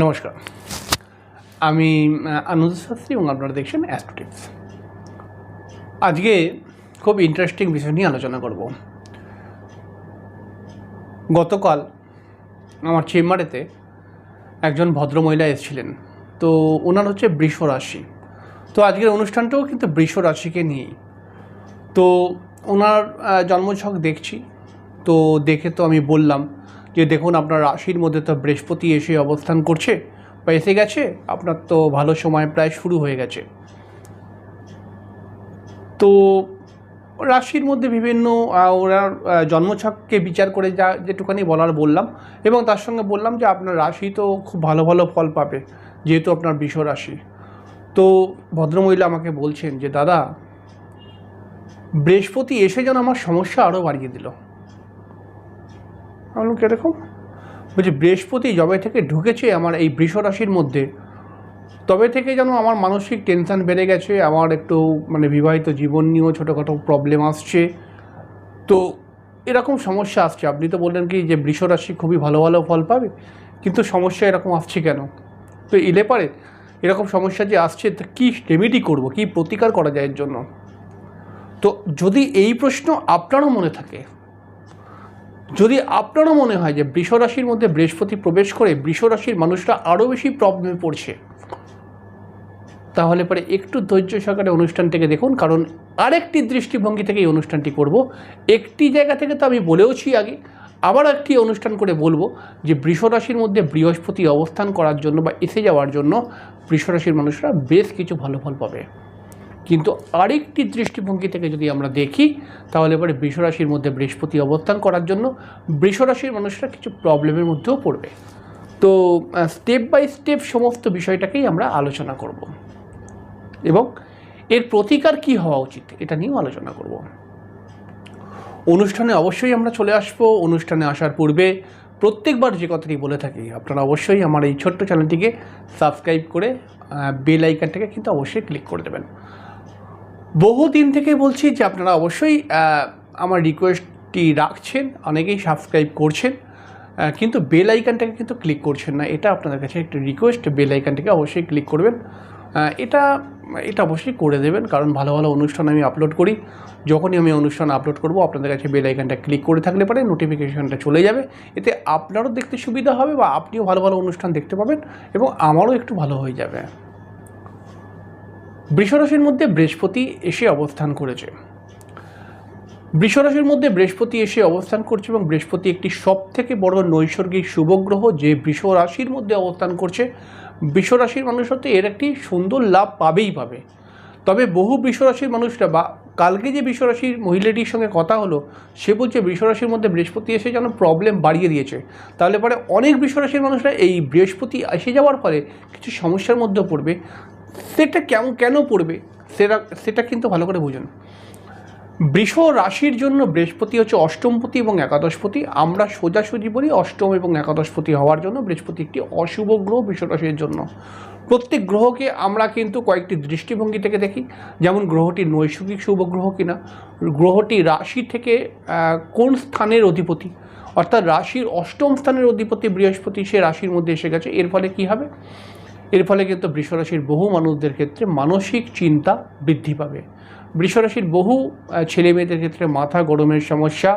নমস্কার। আমি আনন্দ শাস্ত্রী এবং আপনারা দেখছেন অ্যাস্ট্রোটিপস আজকে খুব ইন্টারেস্টিং বিষয় নিয়ে আলোচনা করব। গতকাল আমার চেম্বারেতে একজন ভদ্রমহিলা এসেছিলেন। তো ওনার হচ্ছে বৃষ রাশি। তো আজকের অনুষ্ঠানটাও কিন্তু বৃষ রাশিকে নিয়েই। তো ওনার জন্মছক দেখছি। তো দেখে তো আমি বললাম যে দেখুন, আপনার রাশির মধ্যে তো বৃহস্পতি এসে অবস্থান করছে বা এসে গেছে, আপনার তো ভালো সময় প্রায় শুরু হয়ে গেছে। তো রাশির মধ্যে বিভিন্ন ওনার জন্মছককে বিচার করে যা যেটুখানি বলার বললাম, এবং তার সঙ্গে বললাম যে আপনার রাশি তো খুব ভালো ভালো ফল পাবে, যেহেতু আপনার বৃষ রাশি। তো ভদ্রমহিলা আমাকে বলছেন যে, দাদা, বৃহস্পতি এসে যেন আমার সমস্যা আরও বাড়িয়ে দিল। আমি কীরকম বলছি, বৃহস্পতি জবে থেকে ঢুকেছে আমার এই বৃষ রাশির মধ্যে, তবে থেকে যেন আমার মানসিক টেনশন বেড়ে গেছে, আমার একটু মানে বিবাহিত জীবন নিয়েও ছোটোখাটো প্রবলেম আসছে। তো এরকম সমস্যা আসছে। আপনি তো বললেন কি যে বৃষ রাশি খুবই ভালো ভালো ফল পাবে, কিন্তু সমস্যা এরকম আসছে কেন? তো এলে পারে এরকম সমস্যা যে আসছে, তা কী রেমেডি করব? কী প্রতিকার করা যায় এর জন্য? তো যদি এই প্রশ্ন আপনারও মনে থাকে যদি আপনারও মনে হয় যে বৃষ রাশির মধ্যে বৃহস্পতি প্রবেশ করে বৃষ রাশির মানুষরা আরও বেশি প্রবলেমে পড়ছে, তাহলে পরে একটু ধৈর্য সহকারে অনুষ্ঠানটিকে দেখুন, কারণ আরেকটি দৃষ্টিভঙ্গি থেকে এই অনুষ্ঠানটি করব। একটি জায়গা থেকে তো আমি বলেওছি আগে, আবার একটি অনুষ্ঠান করে বলব যে বৃষ রাশির মধ্যে বৃহস্পতি অবস্থান করার জন্য বা এসে যাওয়ার জন্য বৃষ রাশির মানুষরা বেশ কিছু ভালো ফল পাবে। কিন্তু আরেকটি দৃষ্টিভঙ্গি থেকে যদি আমরা দেখি, তাহলে পরে বৃষরাশির মধ্যে বৃহস্পতি অবস্থান করার জন্য বৃষরাশির মানুষরা কিছু প্রবলেমের মধ্যেও পড়বে। তো স্টেপ বাই স্টেপ সমস্ত বিষয়টাকেই আমরা আলোচনা করব। এবং এর প্রতিকার কি হওয়া উচিত, এটা নিয়েও আলোচনা করব। অনুষ্ঠানে অবশ্যই আমরা চলে আসব। অনুষ্ঠানে আসার পূর্বে প্রত্যেকবার যে কথাটি বলে থাকি, আপনারা অবশ্যই আমার এই ছোট্ট চ্যানেলটিকে সাবস্ক্রাইব করে বেল আইকনটাকে কিন্তু অবশ্যই ক্লিক করে দেবেন। বহুদিন থেকে বলছি যে আপনারা অবশ্যই আমার রিকোয়েস্টটি রাখছেন, অনেকেই সাবস্ক্রাইব করছেন কিন্তু বেল আইকনটাকে কিন্তু ক্লিক করছেন না। এটা আপনাদের কাছে একটা রিকোয়েস্ট বেল আইকনটাকে অবশ্যই ক্লিক করবেন। এটা এটা অবশ্যই করে দেবেন, কারণ ভালো ভালো অনুষ্ঠান আমি আপলোড করি। যখনই আমি অনুষ্ঠান আপলোড করব, আপনাদের কাছে বেল আইকনটা ক্লিক করে থাকলে পরে নোটিফিকেশনটা চলে যাবে। এতে আপনারও দেখতে সুবিধা হবে বা আপনিও ভালো ভালো অনুষ্ঠান দেখতে পাবেন এবং আমারও একটু ভালো হয়ে যাবে। বৃষরাশির মধ্যে বৃহস্পতি এসে অবস্থান করেছে। বৃষরাশির মধ্যে বৃহস্পতি এসে অবস্থান করছে এবং বৃহস্পতি একটি সব থেকে বড় নৈসর্গিক শুভগ্রহ যে বৃষ রাশির মধ্যে অবস্থান করছে। বৃষ রাশির মানুষ হতে এর একটি সুন্দর লাভ পাবেই পাবে। তবে বহু বৃষরাশির মানুষরা বা কালকে যে বৃষরাশির মহিলাটির সঙ্গে কথা হলো, সে বলছে বৃষরাশির মধ্যে বৃহস্পতি এসে যেন প্রবলেম বাড়িয়ে দিয়েছে। তাহলে পরে অনেক বৃষরাশির মানুষরা এই বৃহস্পতি এসে যাওয়ার ফলে কিছু সমস্যার মধ্যে পড়বে। সেটা কেমন কেন পড়বে? সেটা সেটা কিন্তু ভালো করে বুঝুন। বৃষ রাশির জন্য বৃহস্পতি হচ্ছে অষ্টমপতি এবং একাদশপতি। আমরা সোজাসুজি বলি অষ্টম এবং একাদশপতি হওয়ার জন্য বৃহস্পতি একটি অশুভ গ্রহ রাশির জন্য। প্রত্যেক গ্রহকে আমরা কিন্তু কয়েকটি দৃষ্টিভঙ্গি থেকে দেখি। যেমন গ্রহটি নৈসর্গিক শুভ গ্রহ কিনা, গ্রহটি রাশি থেকে কোন স্থানের অধিপতি? অর্থাৎ রাশির অষ্টম স্থানের অধিপতি বৃহস্পতি, সে রাশির মধ্যে এসে গেছে। এর ফলে কী হবে? এর ফলে কিন্তু বৃষরাশির বহু মানুষদের ক্ষেত্রে মানসিক চিন্তা বৃদ্ধি পাবে। বৃষরাশির বহু ছেলে মেয়েদের ক্ষেত্রে মাথা গরমের সমস্যা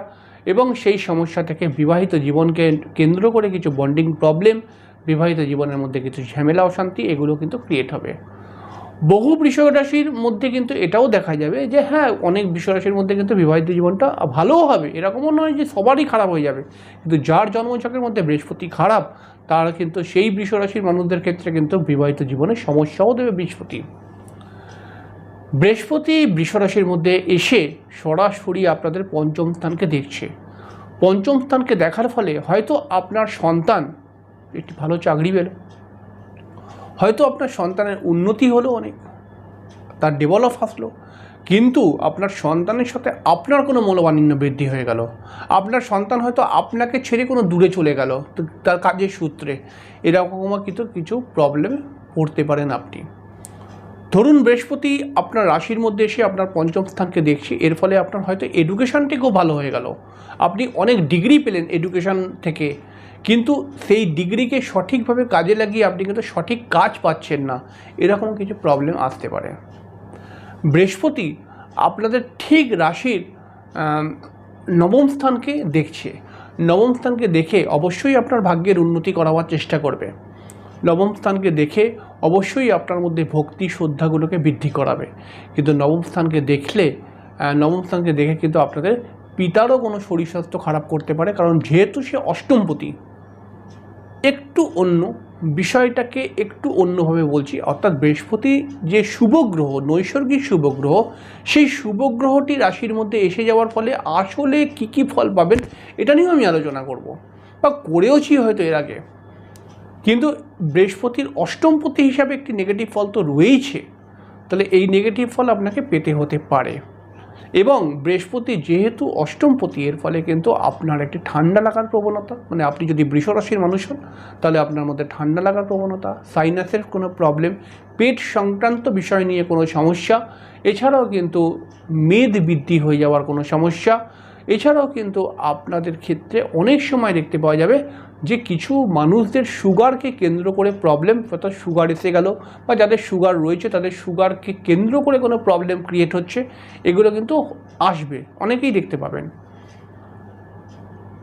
এবং সেই সমস্যা থেকে বিবাহিত জীবনকে কেন্দ্র করে কিছু বন্ডিং প্রবলেম বিবাহিত জীবনের মধ্যে কিছু ঝামেলা, অশান্তি, এগুলো কিন্তু ক্রিয়েট হবে। বহু বৃষভ রাশির মধ্যে কিন্তু এটাও দেখা যাবে যে হ্যাঁ অনেক বৃষ রাশির মধ্যে কিন্তু বিবাহিত জীবনটা ভালোও হবে। এরকমও নয় যে সবারই খারাপ হয়ে যাবে। কিন্তু যার জন্মচক্রের মধ্যে বৃহস্পতি খারাপ, তার কিন্তু সেই বৃষ রাশির মানুষদের ক্ষেত্রে কিন্তু বিবাহিত জীবনে সমস্যাও দেবে বৃহস্পতি। বৃহস্পতি বৃষ রাশির মধ্যে এসে সরাসরি আপনাদের পঞ্চম স্থানকে দেখছে। পঞ্চম স্থানকে দেখার ফলে হয়তো আপনার সন্তান, একটি ভালো চাকরি পেল হয়তো আপনার সন্তানের উন্নতি হলো অনেক, তার ডেভেলপ আসলো, কিন্তু আপনার সন্তানের সাথে আপনার কোনো মূল্যবানিন্য বৃদ্ধি হয়ে গেল। আপনার সন্তান হয়তো আপনাকে ছেড়ে কোনো দূরে চলে গেল। তো তার কাজের সূত্রে এরকম কিন্তু কিছু প্রবলেমে পড়তে পারেন আপনি। ধরুন বৃহস্পতি আপনার রাশির মধ্যে এসে আপনার পঞ্চম স্থানকে দেখছি, এর ফলে আপনার হয়তো এডুকেশানটিকেও ভালো হয়ে গেল। আপনি অনেক ডিগ্রি পেলেন এডুকেশান থেকে। কিন্তু সেই ডিগ্রিকে সঠিকভাবে কাজে লাগিয়ে আপনি কিন্তু সঠিক কাজ পাচ্ছেন না, এরকম কিছু প্রবলেম আসতে পারে। বৃহস্পতি আপনাদের ঠিক রাশির নবম স্থানকে দেখছে। নবম স্থানকে দেখে অবশ্যই আপনার ভাগ্যের উন্নতি করাবার চেষ্টা করবে। নবম স্থানকে দেখে অবশ্যই আপনার মধ্যে ভক্তি শ্রদ্ধাগুলোকে বৃদ্ধি করাবে। কিন্তু নবম স্থানকে দেখলে নবম স্থানকে দেখে কিন্তু আপনাদের পিতারও কোনো শরীর স্বাস্থ্য খারাপ করতে পারে, কারণ যেহেতু সে অষ্টমপতি। একটু অন্য, বিষয়টাকে একটু অন্যভাবে বলছি। অর্থাৎ বৃহস্পতি যে শুভ গ্রহ, নৈসর্গিক শুভ গ্রহ, সেই শুভ গ্রহটি রাশির মধ্যে এসে যাওয়ার ফলে আসলে কী কী ফল পাবেন, এটা নিয়েও আমি আলোচনা করব। বা করেওছি হয়তো এর আগে। কিন্তু বৃহস্পতির অষ্টমপতি হিসাবে একটি নেগেটিভ ফল তো রয়েইছে। তাহলে এই নেগেটিভ ফল আপনাকে পেতে হতে পারে। এবং বৃহস্পতি যেহেতু অষ্টমপতি, এর ফলে কিন্তু আপনার একটি ঠান্ডা লাগার প্রবণতা মানে আপনি যদি বৃষ রাশির মানুষ হন, তাহলে আপনার মধ্যে ঠান্ডা লাগার প্রবণতা সাইনাসের কোনো প্রবলেম পেট সংক্রান্ত বিষয় নিয়ে কোনো সমস্যা, এছাড়াও কিন্তু মেদ বৃদ্ধি হয়ে যাওয়ার কোনো সমস্যা, এছাড়াও কিন্তু আপনাদের ক্ষেত্রে অনেক সময় দেখতে পাওয়া যাবে যে কিছু মানুষদের সুগারকে কেন্দ্র করে প্রবলেম অর্থাৎ সুগার এসে গেল, বা যাদের সুগার রয়েছে, তাদের সুগারকে কেন্দ্র করে কোনো প্রবলেম ক্রিয়েট হচ্ছে, এগুলো কিন্তু আসবে, অনেকেই দেখতে পাবেন।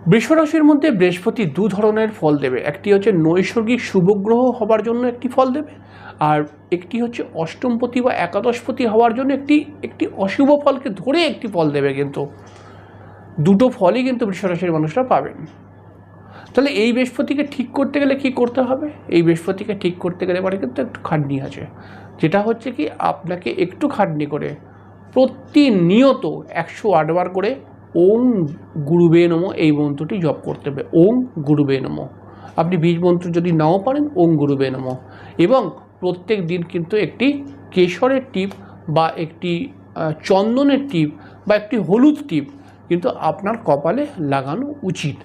বৃষরাশির মধ্যে বৃহস্পতি দু ধরনের ফল দেবে, একটি হচ্ছে নৈসর্গিক শুভগ্রহ হবার জন্য একটি ফল দেবে, আর একটি হচ্ছে অষ্টমপতি বা একাদশপতি হওয়ার জন্য একটি একটি অশুভ ফলকে ধরে একটি ফল দেবে কিন্তু। দুটো ফলই কিন্তু বৃষরাশির মানুষরা পাবেন। তাহলে এই বৃহস্পতিকে ঠিক করতে গেলে কি করতে হবে? এই বৃহস্পতিকে ঠিক করতে গেলে পরে কিন্তু একটু খাটনি আছে। যেটা হচ্ছে কি, আপনাকে একটু খাটনি করে, প্রতিনিয়ত একশো আটবার করে ওং গুরুবে নমো এই মন্ত্রটি জপ করতে হবে। ওং গুরুবে নমো। আপনি বীজ মন্ত্র যদি নাও পারেন ওং গুরুবে নমো। এবং প্রত্যেক দিন কিন্তু একটি কেশরের টিপ বা একটি চন্দনের টিপ বা একটি হলুদ টিপ কিন্তু আপনার কপালে লাগানো উচিত।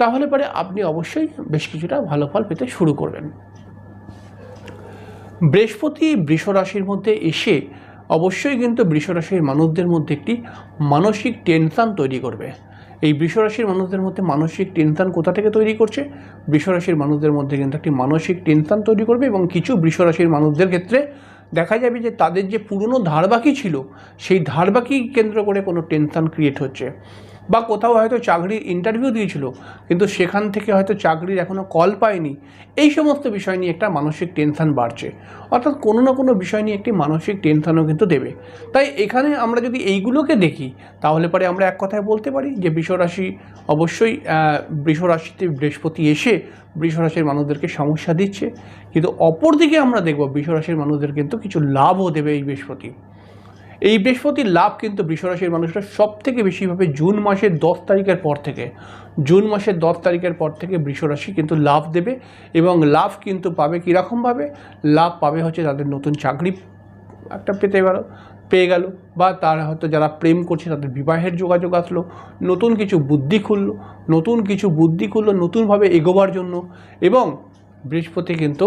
তাহলে পরে আপনি অবশ্যই বেশ কিছুটা ভালো ফল পেতে শুরু করবেন। বৃহস্পতি বৃষ রাশির মধ্যে এসে অবশ্যই কিন্তু বৃষ রাশির মানুষদের মধ্যে একটি মানসিক টেনশন তৈরি করবে। এই বৃষ রাশির মানুষদের মধ্যে মানসিক টেনশন কোথা থেকে তৈরি করছে? বৃষ রাশির মানুষদের মধ্যে কিন্তু একটি মানসিক টেনশন তৈরি করবে এবং কিছু বৃষ রাশির মানুষদের ক্ষেত্রে দেখা যাবে যে তাদের যে পুরনো ধারবাকি ছিল, সেই ধারবাকি কেন্দ্র করে কোনো টেনশন ক্রিয়েট হচ্ছে। বা কোথাও হয়তো চাকরির ইন্টারভিউ দিয়েছিল, কিন্তু সেখান থেকে হয়তো চাকরির এখনও কল পায়নি। এই সমস্ত বিষয় নিয়ে একটা মানসিক টেনশন বাড়ছে। অর্থাৎ কোনো না কোনো বিষয় নিয়ে একটি মানসিক টেনশনও কিন্তু দেবে। তাই এখানে আমরা যদি এইগুলোকে দেখি, তাহলে পরে আমরা এক কথায় বলতে পারি যে বৃষরাশি অবশ্যই বৃষরাশিতে বৃহস্পতি এসে বৃষরাশির মানুষদেরকে সমস্যা দিচ্ছে। কিন্তু অপরদিকে আমরা দেখব বৃষরাশির মানুষদের কিন্তু কিছু লাভও দেবে এই বৃহস্পতি। এই বৃহস্পতির লাভ কিন্তু বৃষরাশির মানুষরা সব থেকে বেশিভাবে জুন মাসের দশ তারিখের পর থেকে, জুন মাসের দশ তারিখের পর থেকে বৃষরাশি কিন্তু লাভ দেবে এবং লাভ কিন্তু পাবে কীরকমভাবে লাভ পাবে হচ্ছে তাদের নতুন চাকরি একটা পেতে গেল, পেয়ে গেল বা তারা হয়তো যারা প্রেম করছে তাদের বিবাহের যোগাযোগ আসলো, নতুন কিছু বুদ্ধি খুললো, নতুন কিছু বুদ্ধি খুললো, নতুনভাবে এগোবার জন্য এবং বৃহস্পতি কিন্তু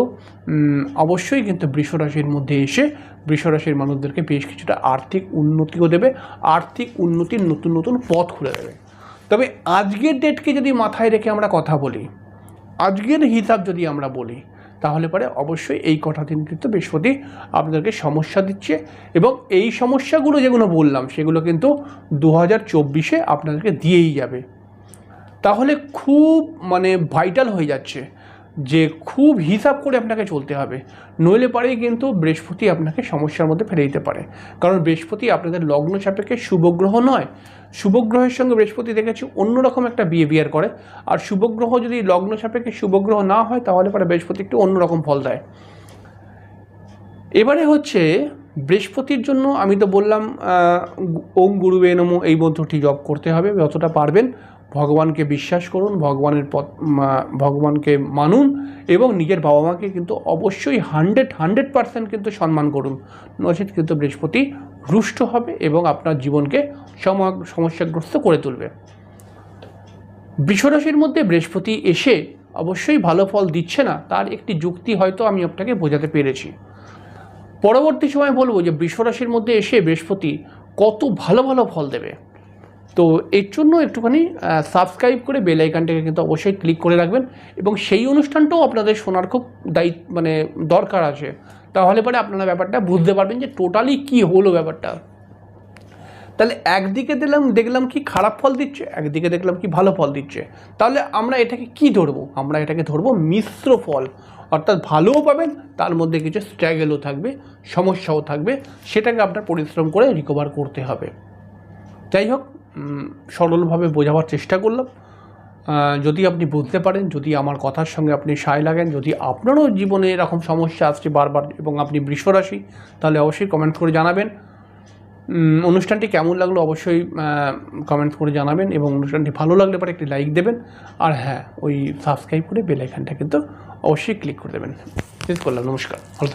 অবশ্যই কিন্তু বৃষরাশির মধ্যে এসে বৃষরাশির মানুষদেরকে বেশ কিছুটা আর্থিক উন্নতিও দেবে, আর্থিক উন্নতির নতুন নতুন পথ খুলে দেবে। তবে আজকের ডেটকে যদি মাথায় রেখে আমরা কথা বলি, আজকের হিসাব যদি আমরা বলি, তাহলে পরে অবশ্যই এই কটা দিন কিন্তু বৃহস্পতি আপনাদেরকে সমস্যা দিচ্ছে এবং এই সমস্যাগুলো যেগুলো বললাম, সেগুলো কিন্তু দু হাজার চব্বিশে আপনাদেরকে দিয়েই যাবে। তাহলে খুব মানে ভাইটাল হয়ে যাচ্ছে। যে খুব হিসাব করে আপনাকে চলতে হবে। নইলে পারেই কিন্তু বৃহস্পতি আপনাকে সমস্যার মধ্যে ফেলে দিতে পারে। কারণ বৃহস্পতি আপনাদের লগ্ন সাপেক্ষে শুভগ্রহ নয়। শুভগ্রহের সঙ্গে বৃহস্পতি দেখেছি অন্যরকম একটা বিহেভিয়ার করে। আর শুভগ্রহ যদি লগ্ন সাপেক্ষে শুভগ্রহ না হয়, তাহলে পরে বৃহস্পতি একটু অন্যরকম ফল দেয়। এবারে হচ্ছে, বৃহস্পতির জন্য আমি তো বললাম ওম গুরুবে নমো, এই মন্ত্রটি জপ করতে হবে, যতটা পারবেন। ভগবানকে বিশ্বাস করুন, ভগবানের পথ ভগবানকে মানুন এবং নিজের বাবা মাকে কিন্তু অবশ্যই হান্ড্রেড হান্ড্রেড পার্সেন্ট কিন্তু সম্মান করুন। নচেত কিন্তু বৃহস্পতি রুষ্ট হবে এবং আপনার জীবনকে সম- সমস্যাগ্রস্ত করে তুলবে। বৃষরাশির মধ্যে বৃহস্পতি এসে অবশ্যই ভালো ফল দিচ্ছে না, তার একটি যুক্তি হয়তো আমি আপনাকে বোঝাতে পেরেছি। পরবর্তী সময় বলব যে বৃষরাশির মধ্যে এসে বৃহস্পতি কত ভালো ভালো ফল দেবে। তো এর জন্য একটুখানি সাবস্ক্রাইব করে বেল আইকনটাকে কিন্তু অবশ্যই ক্লিক করে রাখবেন এবং সেই অনুষ্ঠানটাও আপনাদের শোনার খুব দায়িত্ব মানে দরকার আছে। তাহলে পরে আপনারা ব্যাপারটা বুঝতে পারবেন যে টোটালি কি হলো ব্যাপারটা। তাহলে একদিকে দিলাম, দেখলাম কি খারাপ ফল দিচ্ছে, একদিকে দেখলাম কি ভালো ফল দিচ্ছে। তাহলে আমরা এটাকে কি ধরবো? আমরা এটাকে ধরবো মিশ্র ফল। অর্থাৎ ভালোও পাবেন, তার মধ্যে কিছু স্ট্রাগেলও থাকবে, সমস্যাও থাকবে, সেটাকে আপনার পরিশ্রম করে রিকভার করতে হবে। যাই হোক সরলভাবে বোঝাবার চেষ্টা করলাম। যদি আপনি বুঝতে পারেন, যদি আমার কথার সঙ্গে আপনি সায় লাগেন, যদি আপনারও জীবনে এরকম সমস্যা আসছে বারবার এবং আপনি বৃষরাশি, তাহলে অবশ্যই কমেন্ট করে জানাবেন। অনুষ্ঠানটি কেমন লাগল অবশ্যই কমেন্ট করে জানাবেন এবং অনুষ্ঠানটি ভালো লাগলে পরে একটি লাইক দেবেন। আর হ্যাঁ ওই সাবস্ক্রাইব করে বেল কিন্তু অবশ্যই ক্লিক করে দেবেন। শেষ করলাম, নমস্কার, ভালো থাকবেন।